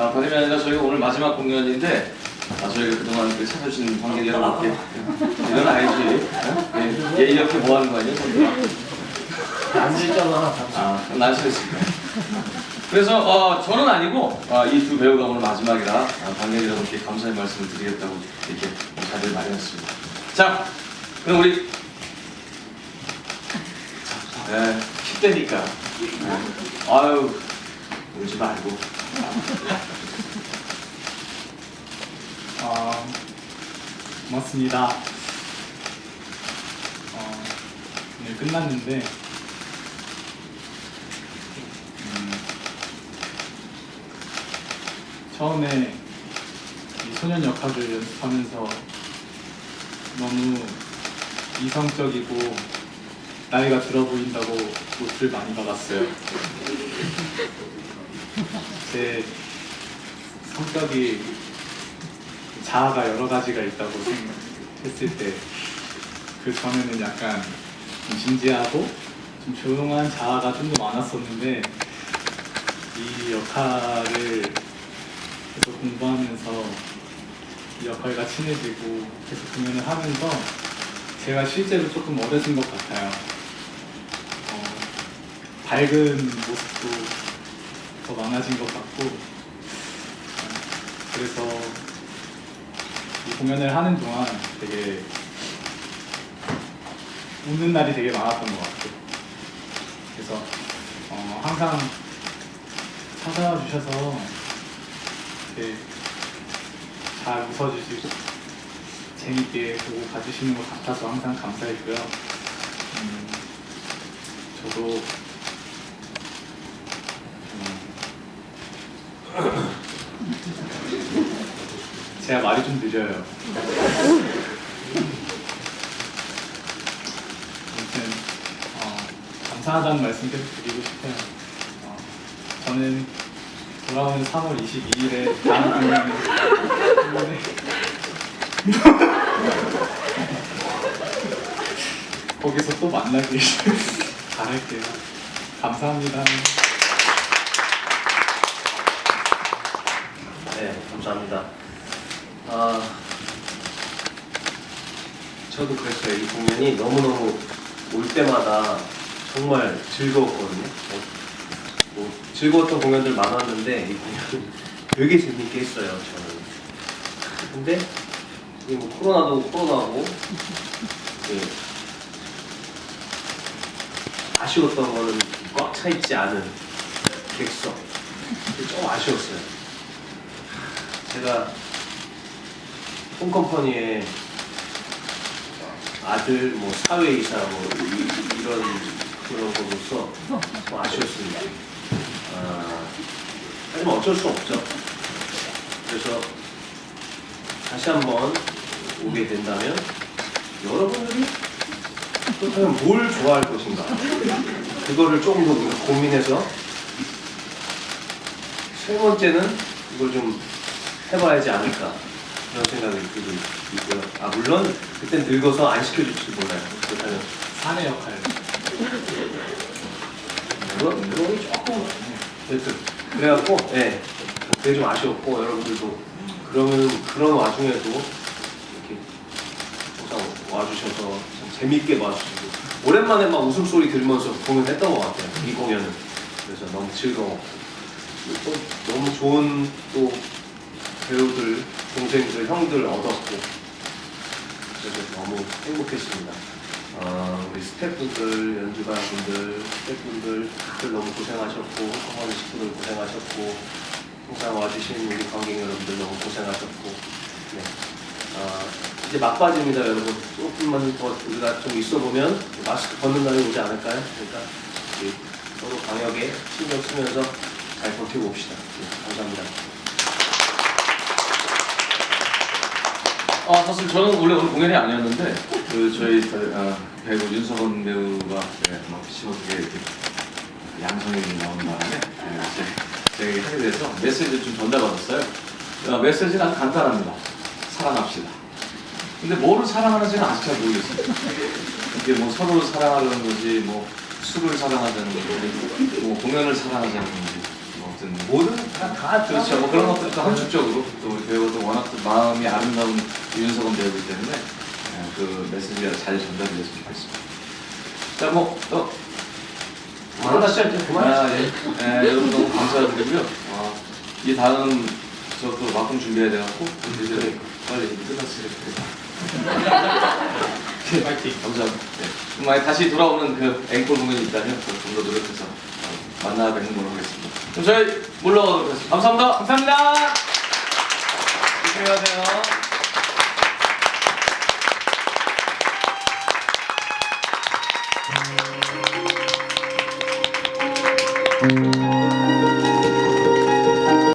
아, 예. 아, 다름이 아니라 저희가 오늘 마지막 공연인데, 아, 저희가 그동안 그 찾아주신 관객 여러분께, 이건 알지? 어? 예, 얘 이렇게 뭐 하는 거 아니야? 안 질잖아. 아, 난처했습니다. 그래서 어, 저는 아니고 이두 배우가 오늘 마지막이라 아, 관객 여러분께 감사의 말씀을 드리겠다고 이렇게 자리를 마련했습니다. 자, 그럼 우리 네, 10대니까 네. 아유 울지 말고 어, 고맙습니다. 어, 오늘 끝났는데 음, 처음에 이 소년 역할을 연습하면서 너무 이성적이고 나이가 들어 보인다고 못을 많이 받았어요. 제 성격이 자아가 여러 가지가 있다고 생각했을 때 그 전에는 약간 좀 진지하고 좀 조용한 자아가 좀 더 많았었는데 이 역할을 계속 공부하면서 이 역할과 친해지고 계속 공연을 하면서 제가 실제로 조금 어려진 것 같아요. 어, 밝은 모습도 더 많아진 것 같고 어, 그래서 이 공연을 하는 동안 되게 웃는 날이 되게 많았던 것 같아요. 그래서 어, 항상 찾아와 주셔서 이렇게 잘 웃어주시고 재밌게 보고 가주시는 것 같아서 항상 감사했고요. 음, 저도 제가 말이 좀 느려요. 아무튼 어, 감사하다는 말씀 계속 드리고 싶어요. 어, 저는 돌아오는 3월 22일에 다음 공연에 거기서 또 만나길 바랄게요. 감사합니다. 네, 감사합니다. 아, 저도 그랬어요. 이 공연이 너무너무 올 때마다 정말 즐거웠거든요. 어, 뭐, 즐거웠던 공연들 많았는데 이 공연은 되게 재밌게 했어요. 저는. 근데 이게 뭐 코로나도 코로나고 예, 아쉬웠던 거는 꽉 차 있지 않은 객석. 좀 아쉬웠어요. 제가 홈컴퍼니의 아들, 뭐 사회이사 뭐 이, 런 그런 거로서 좀 아쉬웠습니다. 아, 하지만 어쩔 수 없죠. 그래서 다시 한번 오게 된다면 여러분들이 그렇다면 뭘 좋아할 것인가 그거를 조금 더 고민해서 세 번째는 이걸 좀 해봐야지 않을까 그런 생각이 들고 있고요. 아 물론 그땐 늙어서 안 시켜줄지 몰라요. 그렇다면 사내 역할. 물론 물론 조금 여튼 그래갖고 예 그게 좀 아쉬웠고 여러분들도 그러면 그런 와중에도 이렇게 항상 와주셔서 참 재밌게 봐주시고 오랜만에 막 웃음소리 들으면서 공연했던 것 같아요. 이 공연은 그래서 너무 즐거웠고 또 너무 좋은 또 배우들, 동생들, 형들 얻었고 그래서 너무 행복했습니다. 어, 우리 스태프분들, 연주가분들, 스태프분들 다들 너무 고생하셨고 홈커머니 식구들 고생하셨고 항상 와주신 우리 관객 여러분들 너무 고생하셨고 네. 어, 이제 막바지입니다 여러분 조금만 더 우리가 좀 있어 보면 마스크 벗는 날이 오지 않을까요? 그러니까 서로 방역에 신경 쓰면서 잘 버텨봅시다. 네, 감사합니다. 아 사실 저는 원래 오늘 공연이 아니었는데 그 저희 배- 아, 배우 윤석원 배우가 네, 막 시원하게 이렇게 양성이 나오는 바람에 예, 제- 제가 하게 돼서 메시지를 좀 전달받았어요. 어, 메시지는 아주 간단합니다. 사랑합시다. 근데 뭐를 사랑하는지는 아직 잘 모르겠어요. 이게 뭐 서로를 사랑하는 건지, 뭐 술을 사랑하자는 건지, 뭐 공연을 사랑하자는 건지, 뭐 어떤 모든 다, 다 그렇죠. 뭐 그런 것들도 함축적으로 또 우리 배우도 워낙 또 마음이 아름다운 윤석원 배우이기 때문에 예, 그 메시지가 잘 전달이 됐으면 좋겠습니다. 자, 뭐 또. 그만하시죠. 이제 아, 그만하시죠. 예. 예, 여러분 너무 감사드리고요. 아, 이 다음 저또 막금 준비해야 돼갖고 이제 빨리 끝났으니까. 파이팅. 감사합니다. 네. 정말 다시 돌아오는 그 앵콜 공연이 있다면 좀더 노력해서 어, 만나 뵙는 걸로 하겠습니다. 저희 물러가도록 하겠습니다. 감사합니다. 감사합니다. 조심해야 돼요.